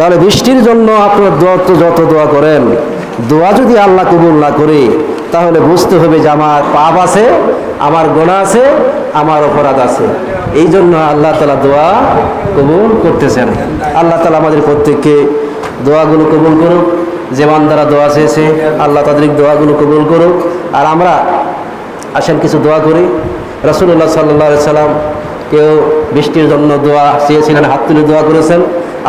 তাহলে বৃষ্টির জন্য আপনার দোয়া তো যত দোয়া করেন, দোয়া যদি আল্লাহ কবুল না করে, তাহলে বুঝতে হবে যে আমার পাপ আছে, আমার গোনা আছে, আমার অপরাধ আছে। এই জন্য আল্লাহ তালা দোয়া কবুল করতেছেন। আল্লাহ তালা আমাদের প্রত্যেককে দোয়াগুলো কবুল করুক, যে বান্দারা দোয়া চেয়েছে, আল্লাহ তাদের দোয়াগুলো কবুল করুক। আর আমরা আসেন কিছু দোয়া করি। রসুল্লাহ সাল্লাহ সাল্লাম কেউ বৃষ্টির জন্য দোয়া চেয়েছিলেন হাত তুলে দোয়া করেছেন।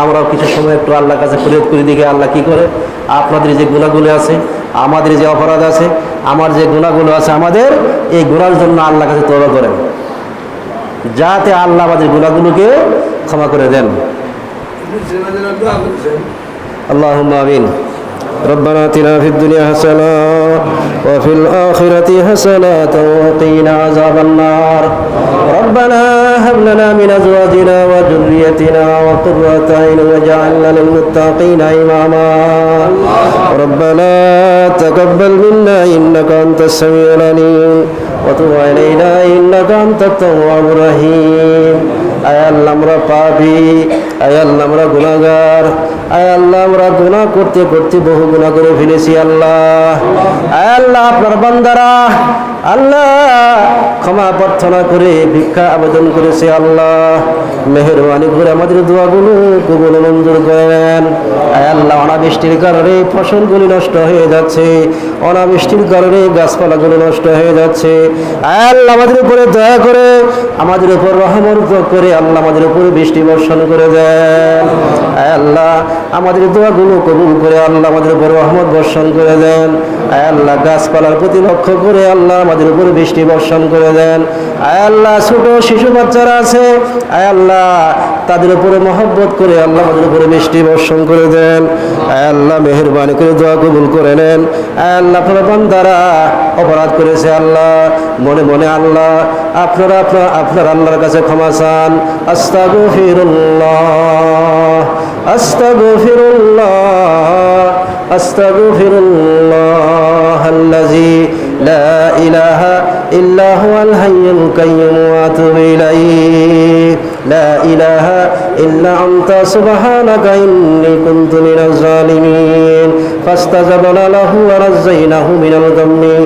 আমরাও কিছু সময় একটু আল্লাহ কাছে প্রয়োগ করে দিকে আল্লাহ কী করে। আপনাদের যে গুণাগুলো আছে আমাদের যে অপরাধ আছে আমার যে গুণাগুলো আছে আমাদের এই গুণার জন্য আল্লাহ কাছে তবা করেন। যাতে আল্লাহ আমাদের গুণাগুলোকে ক্ষমা করে দেন। আল্লাহ আমিন। ربنا آتنا في الدنيا حسنة وفي الآخرة حسنة وقنا عذاب النار. ربنا هب لنا من أزواجنا وذريتنا وقرة أعين واجعلنا للمتقين إماما. ربنا تقبل منا إنك أنت السميع العليم. وتب علينا إنك أنت التواب الرحيم আয় আল্লাহ আমরা পাপি আয় আল্লাহ আমরা গুণাগার আয় আল্লাহ আমরা গুণা করতে করতে বহু গুণা করে ফেলেছি আল্লাহ আয় আল্লাহ আপনার বান্দারা আল্লাহ, ক্ষমা প্রার্থনা করে, ভিক্ষা আবেদন করেছে আল্লাহ। মেহরবানি করে আমাদের দোয়াগুলো কবুল মঞ্জুর করেন। আল্লাহ, অনাবৃষ্টির কারণে ফসলগুলি নষ্ট হয়ে যাচ্ছে। অনাবৃষ্টির কারণে গাছপালাগুলো নষ্ট হয়ে যাচ্ছে। আল্লাহ, আমাদের উপরে দয়া করে, আমাদের উপর রহমত করে আল্লাহ আমাদের উপরে বৃষ্টি বর্ষণ করে দেন। আল্লাহ আমাদের দোয়াগুলো কবুল করে আল্লাহ আমাদের উপর রহমত বর্ষণ করে দেন। আয় আল্লাহ গাছপালার প্রতি লক্ষ্য করে আল্লাহ আমাদের উপরে বৃষ্টি বর্ষণ করে দেন। আয় আল্লাহ ছোট শিশু বাচ্চারা আছে, আয় আল্লাহ তাদের উপরে মহব্বত করে আল্লাহ আমাদের উপরে বৃষ্টি বর্ষণ করে দেন। আয় আল্লাহ মেহরবানি করে দোয়া কবুল করে নেন। আয় আল্লাহ আপনার বান্দারা অপরাধ করেছে আল্লাহ। মনে মনে আল্লাহ আপনারা আপনার আপনার আল্লাহর কাছে ক্ষমা চান। আস্তাগফিরুল্লাহ। وأستغفر الله الذي لا إله إلا هو الحي القيوم وأتوب إليه لا إله إلا أنت سبحانك إني كنت من الظالمين فاستجبنا له ونجيناه من الغم